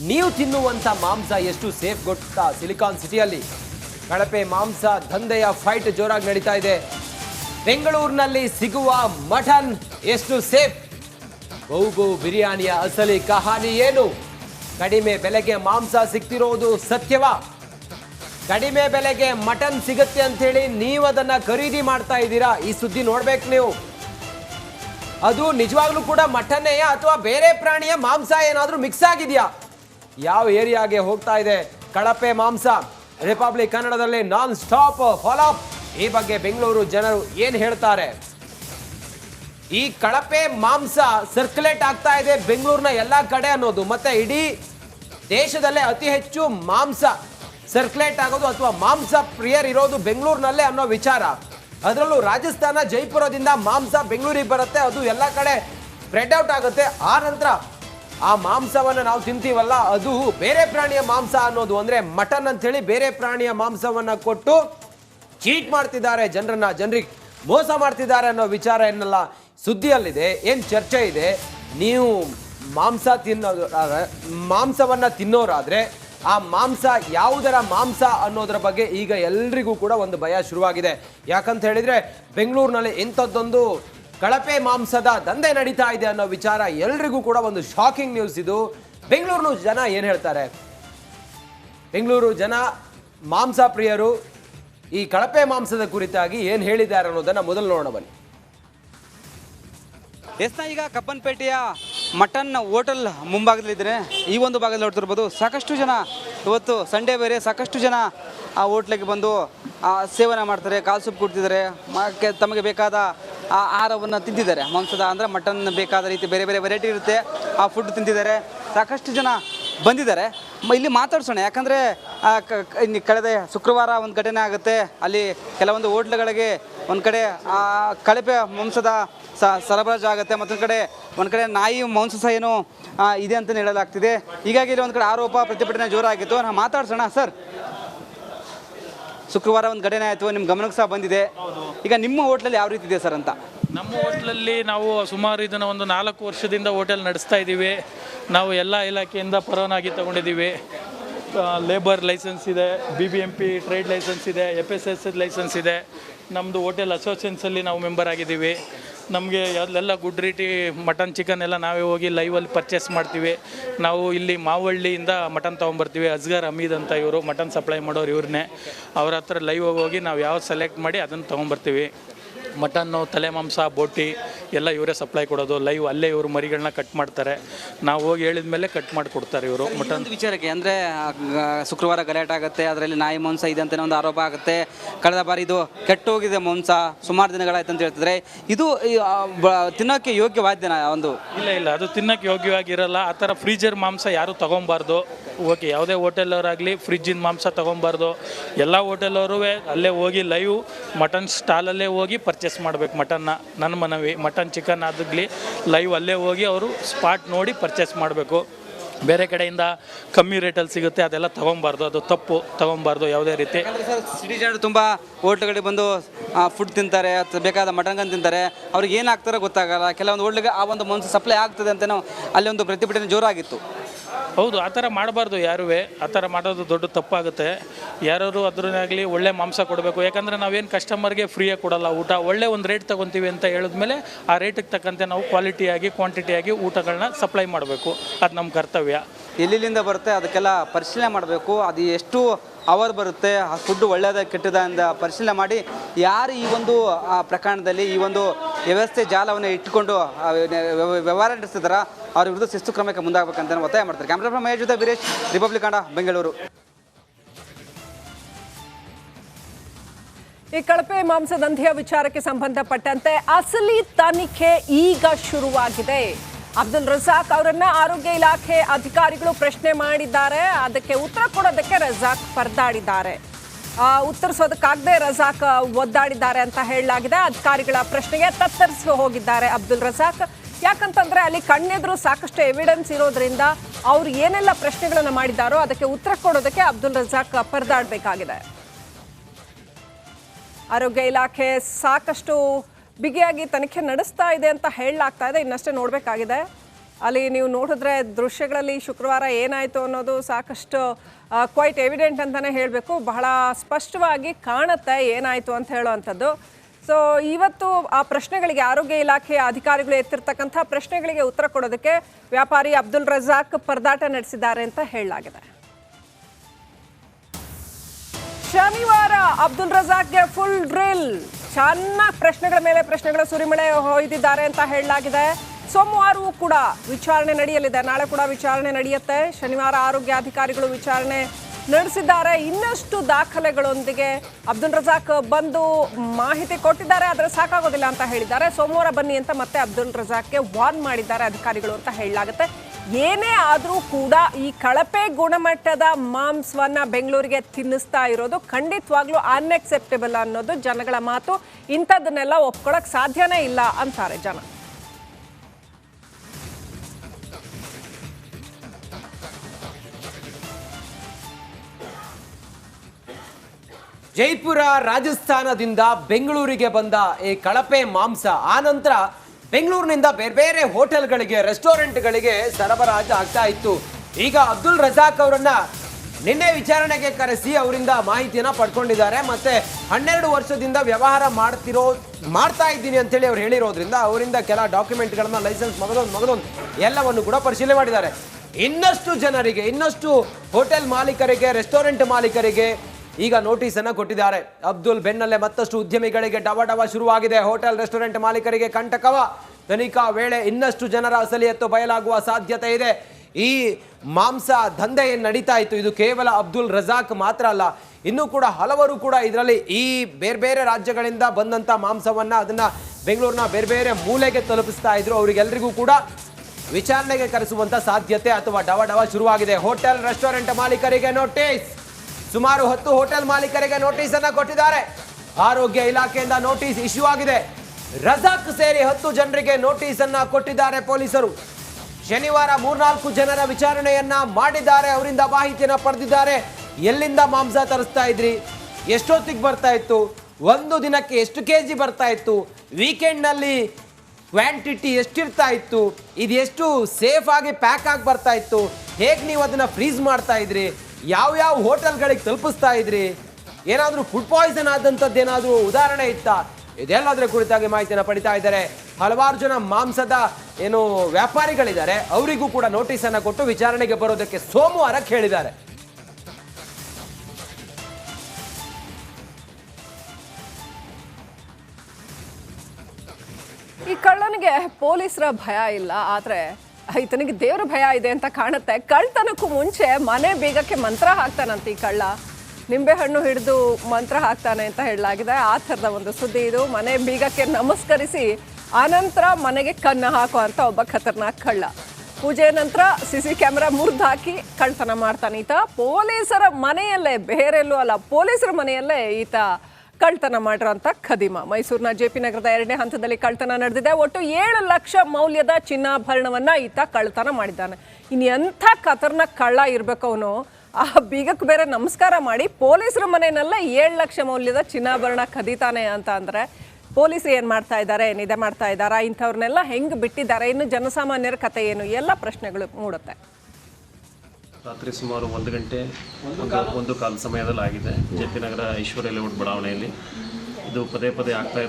ನೀವು ತಿನ್ನುವಂಥ ಮಾಂಸ ಎಷ್ಟು ಸೇಫ್ ಗೊತ್ತಾ? ಸಿಲಿಕಾನ್ ಸಿಟಿಯಲ್ಲಿ. ಕಳಪೆ ಮಾಂಸ ದಂಧೆಯ ಫೈಟ್ ಜೋರಾಗಿ ನಡೀತಾ ಇದೆ. ಬೆಂಗಳೂರಿನಲ್ಲಿ ಸಿಗುವ ಮಟನ್ ಎಷ್ಟು ಸೇಫ್? ಬಹುಬು ಬಿರಿಯಾನಿಯ ಅಸಲಿ ಕಹಾನಿ ಏನು? ಕಡಿಮೆ ಬೆಲೆಗೆ ಮಾಂಸ ಸಿಗ್ತಿರೋದು ಸತ್ಯವಾ? ಕಡಿಮೆ ಬೆಲೆಗೆ ಮಟನ್ ಸಿಗುತ್ತೆ ಅಂತೇಳಿ ನೀವು ಅದನ್ನ ಖರೀದಿ ಮಾಡ್ತಾ ಇದ್ದೀರಾ? ಈ ಸುದ್ದಿ ನೋಡ್ಬೇಕು ನೀವು. ಅದು ನಿಜವಾಗ್ಲೂ ಕೂಡ ಮಟನ್ನೆಯ ಅಥವಾ ಬೇರೆ ಪ್ರಾಣಿಯ ಮಾಂಸ ಏನಾದರೂ ಮಿಕ್ಸ್ ಆಗಿದೆಯಾ? ಯಾವ ಏರಿಯಾಗೆ ಹೋಗ್ತಾ ಇದೆ? ಕಳಪೆ ಮಾಂಸ. ರಿಪಬ್ಲಿಕ್ ಕನ್ನಡದಲ್ಲಿ ನಾನ್ ಸ್ಟಾಪ್ ಫಾಲೋಪ್ ಈ ಬಗ್ಗೆ ಬೆಂಗಳೂರು ಜನರು ಏನ್ ಹೇಳ್ತಾರೆ? ಈ ಕಳಪೆ ಮಾಂಸ ಸರ್ಕ್ಯುಲೇಟ್ ಆಗ್ತಾ ಇದೆ ಬೆಂಗಳೂರಿನ ಎಲ್ಲಾ ಕಡೆ ಅನ್ನೋದು. ಮತ್ತೆ ಇಡೀ ದೇಶದಲ್ಲೇ ಅತಿ ಹೆಚ್ಚು ಮಾಂಸ ಸರ್ಕ್ಯುಲೇಟ್ ಆಗೋದು ಅಥವಾ ಮಾಂಸ ಪ್ರಿಯರ್ ಇರೋದು ಬೆಂಗಳೂರಿನಲ್ಲೇ ಅನ್ನೋ ವಿಚಾರ. ಅದರಲ್ಲೂ ರಾಜಸ್ಥಾನ ಜೈಪುರದಿಂದ ಮಾಂಸ ಬೆಂಗಳೂರಿಗೆ ಬರುತ್ತೆ. ಅದು ಎಲ್ಲ ಕಡೆ ಸ್ಪ್ರೆಡ್ ಔಟ್ ಆಗುತ್ತೆ. ಆ ನಂತರ ಆ ಮಾಂಸವನ್ನು ನಾವು ತಿಂತೀವಲ್ಲ, ಅದು ಬೇರೆ ಪ್ರಾಣಿಯ ಮಾಂಸ ಅನ್ನೋದು ಅಂದ್ರೆ ಮಟನ್ ಅಂತೇಳಿ ಬೇರೆ ಪ್ರಾಣಿಯ ಮಾಂಸವನ್ನ ಕೊಟ್ಟು ಚೀಟ್ ಮಾಡ್ತಿದ್ದಾರೆ ಜನರನ್ನ, ಜನರಿಗೆ ಮೋಸ ಮಾಡ್ತಿದ್ದಾರೆ ಅನ್ನೋ ವಿಚಾರ ಏನಲ್ಲ, ಸುದ್ದಿಯಲ್ಲಿದೆ, ಏನು ಚರ್ಚೆ ಇದೆ, ನೀವು ಮಾಂಸ ತಿನ್ನೋದು ಮಾಂಸವನ್ನ ತಿನ್ನೋರಾದ್ರೆ ಆ ಮಾಂಸ ಯಾವುದರ ಮಾಂಸ ಅನ್ನೋದರ ಬಗ್ಗೆ ಈಗ ಎಲ್ರಿಗೂ ಕೂಡ ಒಂದು ಭಯ ಶುರುವಾಗಿದೆ. ಯಾಕಂತ ಹೇಳಿದ್ರೆ ಬೆಂಗಳೂರಿನಲ್ಲಿ ಇಂಥದ್ದೊಂದು ಕಳಪೆ ಮಾಂಸದ ದಂಧೆ ನಡೀತಾ ಇದೆ ಅನ್ನೋ ವಿಚಾರ ಎಲ್ರಿಗೂ ಕೂಡ ಒಂದು ಶಾಕಿಂಗ್ ನ್ಯೂಸ್ ಇದು. ಬೆಂಗಳೂರು ಜನ ಏನ್ ಹೇಳ್ತಾರೆ? ಬೆಂಗಳೂರು ಜನ ಮಾಂಸ ಪ್ರಿಯರು, ಈ ಕಳಪೆ ಮಾಂಸದ ಕುರಿತಾಗಿ ಏನು ಹೇಳಿದ್ದಾರೆ ಅನ್ನೋದನ್ನ ಮೊದಲು ನೋಡೋಣ ಬನ್ನಿ. ಎಸ್ನ, ಈಗ ಕಬ್ಬನ್ಪೇಟೆಯ ಮಟನ್ ಹೋಟೆಲ್ ಮುಂಭಾಗದಲ್ಲಿದ್ದೇನೆ. ಈ ಒಂದು ಭಾಗದಲ್ಲಿ ನೋಡ್ತಿರ್ಬೋದು ಸಾಕಷ್ಟು ಜನ ಇವತ್ತು ಸಂಡೇ ಬೇರೆ ಸಾಕಷ್ಟು ಜನ ಆ ಹೋಟ್ಲಿಗೆ ಬಂದು ಸೇವನೆ ಮಾಡ್ತಾರೆ, ಕಾಲು ಸೂಪ್ ಕೊಡ್ತಿದ್ದಾರೆ. ತಮಗೆ ಬೇಕಾದ ಆ ಆಹಾರವನ್ನು ತಿಂತಿದ್ದಾರೆ. ಮಾಂಸದ ಅಂದರೆ ಮಟನ್ ಬೇಕಾದ ರೀತಿ ಬೇರೆ ಬೇರೆ ವೆರೈಟಿ ಇರುತ್ತೆ. ಆ ಫುಡ್ ತಿಂತಿದ್ದಾರೆ. ಸಾಕಷ್ಟು ಜನ ಬಂದಿದ್ದಾರೆ. ಇಲ್ಲಿ ಮಾತಾಡ್ಸೋಣ. ಯಾಕಂದರೆ ಕಳೆದ ಶುಕ್ರವಾರ ಒಂದು ಘಟನೆ ಆಗುತ್ತೆ. ಅಲ್ಲಿ ಕೆಲವೊಂದು ಹೋಟ್ಲುಗಳಿಗೆ ಒಂದು ಕಡೆ ಕಳಪೆ ಮಾಂಸದ ಸರಬರಾಜು ಆಗುತ್ತೆ. ಮತ್ತೊಂದು ಕಡೆ, ಒಂದು ಕಡೆ ನಾಯಿ ಮಾಂಸ ಸಹ ಏನು ಇದೆ ಅಂತ ಹೇಳಲಾಗ್ತಿದೆ. ಹೀಗಾಗಿ ಇಲ್ಲಿ ಒಂದು ಕಡೆ ಆರೋಪ, ಪ್ರತಿಭಟನೆ ಜೋರಾಗಿತ್ತು. ನಾವು ಮಾತಾಡ್ಸೋಣ, ಸರ್. ಶುಕ್ರವಾರ ಒಂದು ಘಟನೆ ಆಯಿತು ನಿಮ್ಮ ಗಮನಕ್ಕೆ ಸಹ ಬಂದಿದೆ. ಈಗ ನಿಮ್ಮ ಹೋಟ್ಲಲ್ಲಿ ಯಾವ ರೀತಿ ಇದೆ ಸರ್ ಅಂತ? ನಮ್ಮ ಹೋಟ್ಲಲ್ಲಿ ನಾವು ಸುಮಾರು ಇದನ್ನು ಒಂದು ನಾಲ್ಕು ವರ್ಷದಿಂದ ಹೋಟೆಲ್ ನಡೆಸ್ತಾ ಇದ್ದೀವಿ. ನಾವು ಎಲ್ಲ ಇಲಾಖೆಯಿಂದ ಪರವಾನಗಿ ತಗೊಂಡಿದ್ದೀವಿ. ಲೇಬರ್ ಲೈಸೆನ್ಸ್ ಇದೆ B B M P trade licence ಇದೆ ಎಫ್ ಎಸ್ ಎಸ್ ಲೈಸೆನ್ಸ್ ಇದೆ. ನಮ್ಮದು ಹೋಟೆಲ್ ಅಸೋಸಿಯೇಷನ್ಸಲ್ಲಿ ನಾವು ಮೆಂಬರ್ ಆಗಿದ್ದೀವಿ. ನಮಗೆ ಎಲ್ಲ ಗುಡ್ ರೀತಿ ಮಟನ್ ಚಿಕನ್ ಎಲ್ಲ ನಾವೇ ಹೋಗಿ ಲೈವಲ್ಲಿ ಪರ್ಚೇಸ್ ಮಾಡ್ತೀವಿ. ನಾವು ಇಲ್ಲಿ ಮಾವಳ್ಳಿಯಿಂದ ಮಟನ್ ತೊಗೊಂಬರ್ತೀವಿ, ಅಜ್ಗರ್ ಅಮೀದ್ ಅಂತ ಇವರು ಮಟನ್ ಸಪ್ಲೈ ಮಾಡೋರು ಇವ್ರನ್ನೇ ಅವ್ರ ಹತ್ರ ಲೈವ್ ಹೋಗಿ ನಾವು ಯಾವ್ದು ಸೆಲೆಕ್ಟ್ ಮಾಡಿ ಅದನ್ನು ತೊಗೊಂಬರ್ತೀವಿ. ಮಟನ್ನು ತಲೆ ಮಾಂಸ ಬೋಟಿ ಎಲ್ಲ ಇವರೇ ಸಪ್ಲೈ ಕೊಡೋದು. ಲೈವ್ ಅಲ್ಲೇ ಇವರು ಮರಿಗಳನ್ನ ಕಟ್ ಮಾಡ್ತಾರೆ. ನಾವು ಹೋಗಿ ಹೇಳಿದ ಮೇಲೆ ಕಟ್ ಮಾಡಿಕೊಡ್ತಾರೆ ಇವರು ಮಟನ್. ವಿಚಾರಕ್ಕೆ ಅಂದರೆ ಶುಕ್ರವಾರ ಗಲಾಟೆ ಆಗುತ್ತೆ ಅದರಲ್ಲಿ ನಾಯಿ ಮಾಂಸ ಇದೆ ಅಂತ ಒಂದು ಆರೋಪ ಆಗುತ್ತೆ. ಕಳೆದ ಬಾರಿ ಇದು ಕೆಟ್ಟೋಗಿದೆ ಮಾಂಸ ಸುಮಾರು ದಿನಗಳಾಯ್ತು ಅಂತ ಹೇಳ್ತಿದ್ರೆ ಇದು ತಿನ್ನೋಕ್ಕೆ ಯೋಗ್ಯವಾದ್ಯನ ಒಂದು? ಇಲ್ಲ ಇಲ್ಲ ಅದು ತಿನ್ನೋಕ್ಕೆ ಯೋಗ್ಯವಾಗಿರಲ್ಲ ಆ ಥರ ಫ್ರೀಜರ್ ಮಾಂಸ ಯಾರು ತಗೊಬಾರ್ದು. ಓಕೆ ಯಾವುದೇ ಹೋಟೆಲವರಾಗಲಿ ಫ್ರಿಜ್ಜಿನ ಮಾಂಸ ತೊಗೊಬಾರ್ದು. ಎಲ್ಲ ಹೋಟೆಲವರು ಅಲ್ಲೇ ಹೋಗಿ ಲೈವ್ ಮಟನ್ ಸ್ಟಾಲಲ್ಲೇ ಹೋಗಿ ಪರ್ಚೇಸ್ ಮಾಡಬೇಕು ಮಟನ್ನ. ನನ್ನ ಮನವಿ, ಮಟನ್ ಚಿಕನ್ ಆದಾಗಲಿ ಲೈವ್ ಅಲ್ಲೇ ಹೋಗಿ ಅವರು ಸ್ಪಾಟ್ ನೋಡಿ ಪರ್ಚೇಸ್ ಮಾಡಬೇಕು. ಬೇರೆ ಕಡೆಯಿಂದ ಕಮ್ಮಿ ರೇಟಲ್ಲಿ ಸಿಗುತ್ತೆ, ಅದೆಲ್ಲ ತಗೊಬಾರ್ದು, ಅದು ತಪ್ಪು, ತಗೊಬಾರ್ದು ಯಾವುದೇ ರೀತಿ. ಸಿಟಿ ಜನರು ತುಂಬ ಹೋಟ್ಲುಗಳಿಗೆ ಬಂದು ಫುಡ್ ತಿಂತಾರೆ, ಅಥವಾ ಬೇಕಾದ ಮಟನ್ ಗನ್ ತಿಂತಾರೆ, ಅವ್ರಿಗೆ ಏನಾಗ್ತಾರೋ ಗೊತ್ತಾಗಲ್ಲ. ಕೆಲವೊಂದು ಹೋಟ್ಲಿಗೆ ಆ ಒಂದು ಮನಸ್ಸು ಸಪ್ಲೈ ಆಗ್ತದೆ ಅಂತ ಅಲ್ಲಿ ಒಂದು ಪ್ರತಿಭಟನೆ ಜೋರಾಗಿತ್ತು. ಹೌದು, ಆ ಥರ ಮಾಡಬಾರ್ದು ಯಾರೂ ಆ ಥರ ಮಾಡೋದು ದೊಡ್ಡ ತಪ್ಪಾಗುತ್ತೆ. ಯಾರಾದ್ರು ಅದ್ರನ್ನಾಗಲಿ ಒಳ್ಳೆ ಮಾಂಸ ಕೊಡಬೇಕು. ಯಾಕಂದರೆ ನಾವೇನು ಕಸ್ಟಮರ್ಗೆ ಫ್ರೀಯಾಗಿ ಕೊಡಲ್ಲ ಊಟ. ಒಳ್ಳೆ ಒಂದು ರೇಟ್ ತೊಗೊತೀವಿ ಅಂತ ಹೇಳಿದ್ಮೇಲೆ ಆ ರೇಟಿಗೆ ತಕ್ಕಂತೆ ನಾವು ಕ್ವಾಲಿಟಿಯಾಗಿ ಕ್ವಾಂಟಿಟಿಯಾಗಿ ಊಟಗಳನ್ನ ಸಪ್ಲೈ ಮಾಡಬೇಕು. ಅದು ನಮ್ಮ ಕರ್ತವ್ಯ. ಎಲ್ಲಿಂದ ಬರುತ್ತೆ? ಅದಕ್ಕೆಲ್ಲ ಪರಿಶೀಲನೆ ಮಾಡಬೇಕು. ಅದು ಎಷ್ಟು ಅವರ್ ಬರುತ್ತೆ, ಆ ಫುಡ್ ಒಳ್ಳೆಯದ ಕೆಟ್ಟದ ಪರಿಶೀಲನೆ ಮಾಡಿ, ಯಾರು ಈ ಒಂದು ಪ್ರಕರಣದಲ್ಲಿ ಈ ಒಂದು ವ್ಯವಸ್ಥೆ ಜಾಲವನ್ನು ಇಟ್ಟುಕೊಂಡು ವ್ಯವಹಾರ ನಡೆಸಿದಾರ ಅವ್ರ ವಿರುದ್ಧ ಶಿಸ್ತು ಕ್ರಮಕ್ಕೆ ಮುಂದಾಗಬೇಕಂತ ಒತ್ತಾಯ ಮಾಡ್ತಾರೆ ಕ್ಯಾಮ್ರಾ ಮಹೇಶ್ ಜೊತೆ ವೀರೇಶ್ ರಿಪಬ್ಲಿಕ್ ಆಂಡ ಬೆಂಗಳೂರು ಈ ಕಳಪೆ ಮಾಂಸದಂಧೆಯ ವಿಚಾರಕ್ಕೆ ಸಂಬಂಧಪಟ್ಟಂತೆ ಅಸಲಿ ತನಿಖೆ ಈಗ ಶುರುವಾಗಿದೆ. ಅಬ್ದುಲ್ ರಜಾಕ್ ಅವರನ್ನ ಆರೋಗ್ಯ ಇಲಾಖೆ ಅಧಿಕಾರಿಗಳು ಪ್ರಶ್ನೆ ಮಾಡಿದ್ದಾರೆ. ಅದಕ್ಕೆ ಉತ್ತರ ಕೊಡೋದಕ್ಕೆ ರಜಾಕ್ ಪರದಾಡಿದ್ದಾರೆ. ಉತ್ತರಿಸೋದಕ್ಕಾಗದೆ ರಜಾಕ್ ಒದ್ದಾಡಿದ್ದಾರೆ ಅಂತ ಹೇಳಲಾಗಿದೆ. ಅಧಿಕಾರಿಗಳ ಪ್ರಶ್ನೆಗೆ ತತ್ತರಿಸಿ ಹೋಗಿದ್ದಾರೆ ಅಬ್ದುಲ್ ರಜಾಕ್. ಯಾಕಂತಂದ್ರೆ ಅಲ್ಲಿ ಕಣ್ಣೆದುರು ಸಾಕಷ್ಟು ಎವಿಡೆನ್ಸ್ ಇರೋದ್ರಿಂದ ಅವ್ರು ಏನೆಲ್ಲ ಪ್ರಶ್ನೆಗಳನ್ನು ಮಾಡಿದ್ದಾರೋ ಅದಕ್ಕೆ ಉತ್ತರ ಕೊಡೋದಕ್ಕೆ ಅಬ್ದುಲ್ ರಜಾಕ್ ಪರದಾಡಬೇಕಾಗಿದೆ. ಆರೋಗ್ಯ ಇಲಾಖೆ ಸಾಕಷ್ಟು ಬಿಗಿಯಾಗಿ ತನಿಖೆ ನಡೆಸ್ತಾ ಇದೆ ಅಂತ ಹೇಳಲಾಗ್ತಾ ಇದೆ. ಇನ್ನಷ್ಟೇ ನೋಡಬೇಕಾಗಿದೆ. ಅಲ್ಲಿ ನೀವು ನೋಡಿದ್ರೆ ದೃಶ್ಯಗಳಲ್ಲಿ ಶುಕ್ರವಾರ ಏನಾಯಿತು ಅನ್ನೋದು ಸಾಕಷ್ಟು ಕ್ವೈಟ್ ಎವಿಡೆಂಟ್ ಅಂತಲೇ ಹೇಳಬೇಕು. ಬಹಳ ಸ್ಪಷ್ಟವಾಗಿ ಕಾಣುತ್ತೆ ಏನಾಯಿತು ಅಂತ ಹೇಳುವಂಥದ್ದು. ಸೊ ಇವತ್ತು ಆ ಪ್ರಶ್ನೆಗಳಿಗೆ ಆರೋಗ್ಯ ಇಲಾಖೆಯ ಅಧಿಕಾರಿಗಳು ಎತ್ತಿರ್ತಕ್ಕಂಥ ಪ್ರಶ್ನೆಗಳಿಗೆ ಉತ್ತರ ಕೊಡೋದಕ್ಕೆ ವ್ಯಾಪಾರಿ ಅಬ್ದುಲ್ ರಜಾಕ್ ಪರದಾಟ ನಡೆಸಿದ್ದಾರೆ ಅಂತ ಹೇಳಲಾಗಿದೆ. ಶನಿವಾರ ಅಬ್ದುಲ್ ರಜಾಕ್ಗೆ ಫುಲ್ ಡ್ರಿಲ್ ಚೆನ್ನಾಗಿ ಪ್ರಶ್ನೆಗಳ ಮೇಲೆ ಪ್ರಶ್ನೆಗಳ ಸುರಿಮಳೆ ಹೊಯ್ದಿದ್ದಾರೆ ಅಂತ ಹೇಳಲಾಗಿದೆ. ಸೋಮವಾರವೂ ಕೂಡ ವಿಚಾರಣೆ ನಡೆಯಲಿದೆ. ನಾಳೆ ಕೂಡ ವಿಚಾರಣೆ ನಡೆಯುತ್ತೆ. ಶನಿವಾರ ಆರೋಗ್ಯ ಅಧಿಕಾರಿಗಳು ವಿಚಾರಣೆ ನಡೆಸಿದ್ದಾರೆ. ಇನ್ನಷ್ಟು ದಾಖಲೆಗಳೊಂದಿಗೆ ಅಬ್ದುಲ್ ರಜಾಕ್ ಬಂದು ಮಾಹಿತಿ ಕೊಟ್ಟಿದ್ದಾರೆ. ಆದರೆ ಸಾಕಾಗೋದಿಲ್ಲ ಅಂತ ಹೇಳಿದ್ದಾರೆ. ಸೋಮವಾರ ಬನ್ನಿ ಅಂತ ಮತ್ತೆ ಅಬ್ದುಲ್ ರಜಾಕ್ಗೆ ವಾರ್ನ್ ಮಾಡಿದ್ದಾರೆ ಅಧಿಕಾರಿಗಳು ಅಂತ ಹೇಳಲಾಗುತ್ತೆ. ಏನೇ ಆದರೂ ಕೂಡ ಈ ಕಳಪೆ ಗುಣಮಟ್ಟದ ಮಾಂಸವನ್ನು ಬೆಂಗಳೂರಿಗೆ ತಿನ್ನಿಸ್ತಾ ಇರೋದು ಖಂಡಿತವಾಗ್ಲೂ ಅನ್ಎಕ್ಸೆಪ್ಟೇಬಲ್ ಅನ್ನೋದು ಜನಗಳ ಮಾತು. ಇಂಥದ್ದನ್ನೆಲ್ಲ ಒಪ್ಕೊಳ್ಳೋಕೆ ಸಾಧ್ಯನೇ ಇಲ್ಲ ಅಂತಾರೆ ಜನ. ಜೈಪುರ ರಾಜಸ್ಥಾನದಿಂದ ಬೆಂಗಳೂರಿಗೆ ಬಂದ ಈ ಕಳಪೆ ಮಾಂಸ, ಆ ನಂತರ ಬೆಂಗಳೂರಿನಿಂದ ಬೇರೆ ಬೇರೆ ಹೋಟೆಲ್ಗಳಿಗೆ, ರೆಸ್ಟೋರೆಂಟ್ಗಳಿಗೆ ಸರಬರಾಜು ಆಗ್ತಾ ಇತ್ತು. ಈಗ ಅಬ್ದುಲ್ ರಜಾಕ್ ಅವರನ್ನ ನಿನ್ನೆ ವಿಚಾರಣೆಗೆ ಕರೆಸಿ ಅವರಿಂದ ಮಾಹಿತಿಯನ್ನ ಪಡ್ಕೊಂಡಿದ್ದಾರೆ. ಮತ್ತೆ ಹನ್ನೆರಡು ವರ್ಷದಿಂದ ವ್ಯವಹಾರ ಮಾಡ್ತಿರೋ, ಮಾಡ್ತಾ ಇದ್ದೀನಿ ಅಂತೇಳಿ ಅವ್ರು ಹೇಳಿರೋದ್ರಿಂದ ಅವರಿಂದ ಕೆಲ ಡಾಕ್ಯುಮೆಂಟ್ಗಳನ್ನ ಲೈಸೆನ್ಸ್ ಮಗದೊಂದು ಮಗದೊಂದು ಎಲ್ಲವನ್ನು ಕೂಡ ಪರಿಶೀಲನೆ ಮಾಡಿದ್ದಾರೆ. ಇನ್ನಷ್ಟು ಜನರಿಗೆ, ಇನ್ನಷ್ಟು ಹೋಟೆಲ್ ಮಾಲೀಕರಿಗೆ, ರೆಸ್ಟೋರೆಂಟ್ ಮಾಲೀಕರಿಗೆ ಈಗ ನೋಟಿಸ್ ಅನ್ನ ಕೊಟ್ಟಿದ್ದಾರೆ. ಅಬ್ದುಲ್ ಬೆನ್ನಲ್ಲೇ ಮತ್ತಷ್ಟು ಉದ್ಯಮಿಗಳಿಗೆ ಡವ ಡವ ಶುರುವಾಗಿದೆ. ಹೋಟೆಲ್, ರೆಸ್ಟೋರೆಂಟ್ ಮಾಲೀಕರಿಗೆ ಕಂಟಕವ. ತನಿಖಾ ವೇಳೆ ಇನ್ನಷ್ಟು ಜನರ ಅಸಲಿಯತ್ತು ಬಯಲಾಗುವ ಸಾಧ್ಯತೆ ಇದೆ. ಈ ಮಾಂಸ ದಂಧೆ ಏನ್ ನಡೀತಾ ಇತ್ತು. ಇದು ಕೇವಲ ಅಬ್ದುಲ್ ರಜಾಕ್ ಮಾತ್ರ ಅಲ್ಲ, ಇನ್ನೂ ಕೂಡ ಹಲವರು ಕೂಡ ಇದರಲ್ಲಿ ಈ ಬೇರೆ ಬೇರೆ ರಾಜ್ಯಗಳಿಂದ ಬಂದಂತ ಮಾಂಸವನ್ನ ಅದನ್ನ ಬೆಂಗಳೂರಿನ ಬೇರೆ ಬೇರೆ ಮೂಲೆಗೆ ತಲುಪಿಸ್ತಾ ಇದ್ರು. ಅವರಿಗೆಲ್ಲರಿಗೂ ಕೂಡ ವಿಚಾರಣೆಗೆ ಕರೆಸುವಂಥ ಸಾಧ್ಯತೆ ಅಥವಾ ಡವ ಡವ ಶುರುವಾಗಿದೆ. ಹೋಟೆಲ್, ರೆಸ್ಟೋರೆಂಟ್ ಮಾಲೀಕರಿಗೆ ನೋಟಿಸ್. ಸುಮಾರು ಹತ್ತು ಹೋಟೆಲ್ ಮಾಲೀಕರಿಗೆ ನೋಟಿಸ್ ಅನ್ನ ಕೊಟ್ಟಿದ್ದಾರೆ. ಆರೋಗ್ಯ ಇಲಾಖೆಯಿಂದ ನೋಟಿಸ್ ಇಶ್ಯೂ ಆಗಿದೆ. ರಜಾಕ್ ಸೇರಿ ಹತ್ತು ಜನರಿಗೆ ನೋಟಿಸ್ ಅನ್ನ ಕೊಟ್ಟಿದ್ದಾರೆ ಪೊಲೀಸರು. ಶನಿವಾರ ಮೂರ್ನಾಲ್ಕು ಜನರ ವಿಚಾರಣೆಯನ್ನ ಮಾಡಿದ್ದಾರೆ, ಅವರಿಂದ ಮಾಹಿತಿಯನ್ನ ಪಡೆದಿದ್ದಾರೆ. ಎಲ್ಲಿಂದ ಮಾಂಸ ತರಿಸ್ತಾ ಇದ್ರಿ? ಎಷ್ಟೊತ್ತಿಗೆ ಬರ್ತಾ ಇತ್ತು? ಒಂದು ದಿನಕ್ಕೆ ಎಷ್ಟು ಕೆ ಜಿ ಬರ್ತಾ ಇತ್ತು? ವೀಕೆಂಡ್ನಲ್ಲಿ ಕ್ವಾಂಟಿಟಿ ಎಷ್ಟಿರ್ತಾ ಇತ್ತು? ಇದು ಎಷ್ಟು ಸೇಫ್ ಆಗಿ ಪ್ಯಾಕ್ ಆಗಿ ಬರ್ತಾ ಇತ್ತು? ಹೇಗೆ ನೀವು ಅದನ್ನು ಫ್ರೀಸ್ ಮಾಡ್ತಾ ಇದ್ರಿ? ಯಾವ ಯಾವ ಹೋಟೆಲ್ಗಳಿಗೆ ತಲುಪಿಸ್ತಾ ಇದ್ರಿ? ಏನಾದರೂ ಫುಡ್ ಪಾಯ್ಸನ್ ಆದಂಥದ್ದು ಏನಾದರೂ ಉದಾಹರಣೆ ಇತ್ತ? ಇದೆಲ್ಲದರ ಕುರಿತಾಗಿ ಮಾಹಿತಿಯನ್ನು ಪಡಿತಾ ಇದ್ದಾರೆ. ಹಲವಾರು ಜನ ಮಾಂಸದ ಏನು ವ್ಯಾಪಾರಿಗಳಿದ್ದಾರೆ. ಅವರಿಗೂ ಕೂಡ ನೋಟಿಸ್ ಅನ್ನ ಕೊಟ್ಟು ವಿಚಾರಣೆಗೆ ಬರೋದಕ್ಕೆ ಸೋಮವಾರ ಕೇಳಿದ್ದಾರೆ ಈ ಕಳ್ಳನಿಗೆ ಪೊಲೀಸರ ಭಯ ಇಲ್ಲ, ಆದ್ರೆ ಈತನಿಗೆ ದೇವ್ರ ಭಯ ಇದೆ ಅಂತ ಕಾಣುತ್ತೆ. ಕಳ್ತನಕ್ಕೂ ಮುಂಚೆ ಮನೆ ಬೀಗಕ್ಕೆ ಮಂತ್ರ ಹಾಕ್ತಾನಂತೆ ಈ ಕಳ್ಳ. ನಿಂಬೆಹಣ್ಣು ಹಿಡಿದು ಮಂತ್ರ ಹಾಕ್ತಾನೆ ಅಂತ ಹೇಳಲಾಗಿದೆ. ಆ ಥರದ ಒಂದು ಸುದ್ದಿ ಇದು. ಮನೆ ಬೀಗಕ್ಕೆ ನಮಸ್ಕರಿಸಿ ಆನಂತರ ಮನೆಗೆ ಕಣ್ಣು ಹಾಕೋ ಅಂತ ಒಬ್ಬ ಖತರ್ನಾಕ್ ಕಳ್ಳ. ಪೂಜೆ ನಂತರ ಸಿ ಸಿ ಕ್ಯಾಮೆರಾ ಮುರಿದು ಹಾಕಿ ಕಳ್ತನ ಮಾಡ್ತಾನೆ ಈತ. ಪೊಲೀಸರ ಮನೆಯಲ್ಲೇ, ಬೇರೆಲ್ಲೂ ಅಲ್ಲ, ಪೊಲೀಸರ ಮನೆಯಲ್ಲೇ ಈತ ಕಳ್ತನ ಮಾಡಿರೋಂಥ ಖದೀಮ. ಮೈಸೂರಿನ ಜೆ ಪಿ ನಗರದ ಎರಡನೇ ಹಂತದಲ್ಲಿ ಕಳ್ತನ ನಡೆದಿದೆ. ಒಟ್ಟು ಏಳು ಲಕ್ಷ ಮೌಲ್ಯದ ಚಿನ್ನಾಭರಣವನ್ನ ಈತ ಕಳ್ತನ ಮಾಡಿದ್ದಾನೆ. ಇನ್ನು ಎಂಥ ಕತರ್ನ ಕಳ್ಳ ಇರಬೇಕು ಆ ಬೀಗಕ್ಕೆ ಬೇರೆ ನಮಸ್ಕಾರ ಮಾಡಿ ಪೊಲೀಸರ ಮನೆಯಲ್ಲೇ ಏಳು ಲಕ್ಷ ಮೌಲ್ಯದ ಚಿನ್ನಾಭರಣ ಕದೀತಾನೆ ಅಂತ ಅಂದರೆ ಪೊಲೀಸ್ ಏನು ಮಾಡ್ತಾ ಇದ್ದಾರೆ ಏನಿದೆ ಮಾಡ್ತಾ ಇದ್ದಾರಾ? ಇಂಥವ್ರನ್ನೆಲ್ಲ ಹೆಂಗೆ ಬಿಟ್ಟಿದ್ದಾರೆ? ಇನ್ನು ಜನಸಾಮಾನ್ಯರ ಕತೆ ಏನು? ಎಲ್ಲ ಪ್ರಶ್ನೆಗಳು ಮೂಡುತ್ತೆ. ರಾತ್ರಿ ಸುಮಾರು ಒಂದು ಗಂಟೆ, ಒಂದು ಒಂದು ಕಾಲ ಸಮಯದಲ್ಲಿ ಆಗಿದೆ J P Nagar Aishwarya layout ಬಡಾವಣೆಯಲ್ಲಿ. ಇದು ಪದೇ ಪದೇ ಆಗ್ತಾ